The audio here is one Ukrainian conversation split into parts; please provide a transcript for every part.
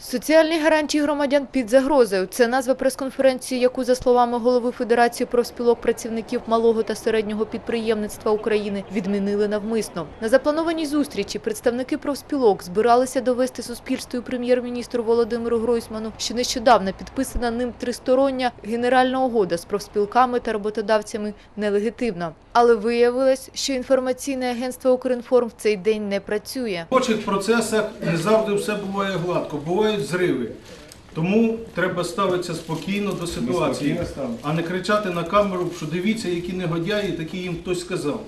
Соціальні гарантії громадян під загрозою. Це назва прес-конференції, яку, за словами голови Федерації профспілок працівників малого та середнього підприємництва України, відмінили навмисно. На запланованій зустрічі представники профспілок збиралися довести суспільству прем'єр-міністру Володимиру Гройсману, що нещодавно підписана ним тристороння генеральна угода з профспілками та роботодавцями нелегітимна. Але виявилось, що інформаційне агентство «Укрінформ» в цей день не працює. В процесах не завжди все буває гладко, бувають зриви. Тому треба ставитися спокійно до ситуації, спокійно а не кричати на камеру, що дивіться, які негодяї, такі їм хтось сказав.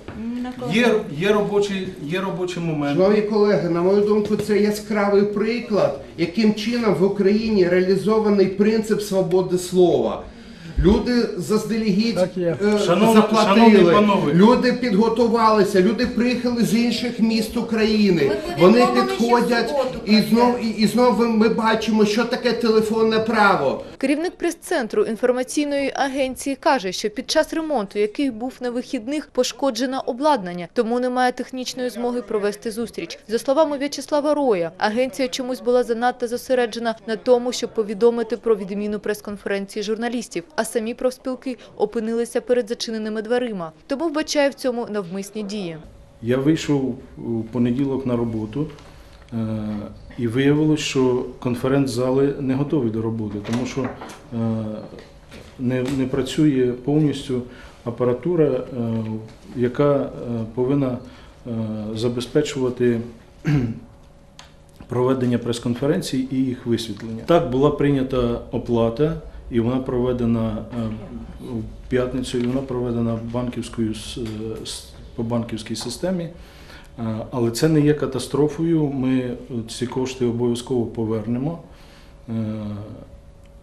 Є, є, робочі, є робочі моменти. Шановні колеги, на мою думку, це яскравий приклад, яким чином в Україні реалізований принцип свободи слова. Люди заздалегідь е, Шановні- заплатили, шановні панове. люди підготувалися, люди приїхали з інших міст України. Вони підходять і знов і, і знову ми бачимо, що таке телефонне право. Керівник прес-центру інформаційної агенції каже, що під час ремонту, який був на вихідних, пошкоджено обладнання, тому немає технічної змоги провести зустріч. За словами В'ячеслава Роя, агенція чомусь була занадто зосереджена на тому, щоб повідомити про відміну прес-конференції журналістів, а самі профспілки опинилися перед зачиненими дверима. Тому вбачає в цьому навмисні дії. Я вийшов у понеділок на роботу е, і виявилось, що конференц-зали не готові до роботи, тому що е, не, не працює повністю апаратура, е, яка повинна забезпечувати проведення прес-конференцій і їх висвітлення. Так була прийнята оплата, і вона проведена е, в п'ятницю, і вона проведена банківською е, по банківській системі. Е, Але це не є катастрофою. Ми ці кошти обов'язково повернемо е,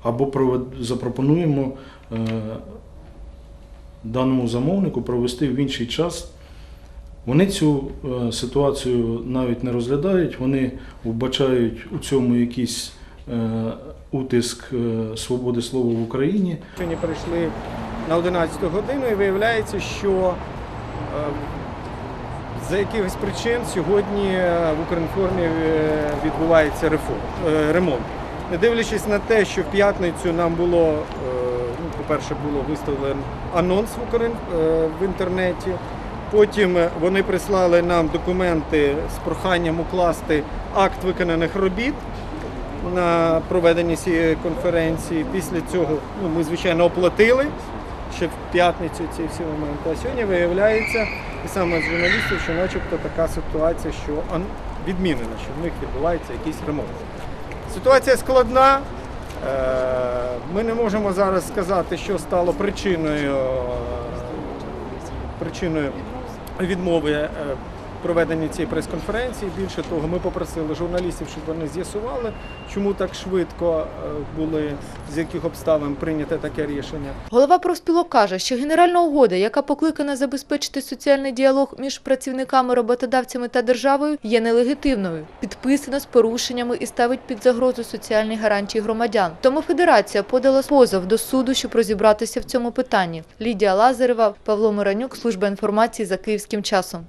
або запропонуємо е, даному замовнику провести в інший час. Вони цю е, ситуацію навіть не розглядають, вони вбачають у цьому якийсь е, утиск е, свободи слова в Україні. Сьогодні прийшли на 11 годину і виявляється, що е, за якихось причин сьогодні е, в Укрінформі е, відбувається е, ремонт. Не дивлячись на те, що в п'ятницю нам було, е, ну, по-перше, було виставлено анонс в, Укрін, е, в інтернеті. Потім е, вони прислали нам документи з проханням укласти акт виконаних робіт на проведення цієї конференції. Після цього ну, ми, звичайно, оплатили ще в п'ятницю ці всі моменти. А сьогодні виявляється, і саме з журналістів, що начебто така ситуація, що відмінена, що в них відбувається якийсь ремонт. Ситуація складна. Е, Ми не можемо зараз сказати, що стало причиною, е, причиною відмови проведення цієї прес-конференції. Більше того, ми попросили журналістів, щоб вони з'ясували, чому так швидко е, були, з яких обставин прийняте таке рішення. Голова профспілок каже, що генеральна угода, яка покликана забезпечити соціальний діалог між працівниками, роботодавцями та державою, є нелегітимною, підписана з порушеннями і ставить під загрозу соціальні гарантії громадян. Тому федерація подала позов до суду, щоб розібратися в цьому питанні. Лідія Лазарева, Павло Миранюк, служба інформації за київським часом.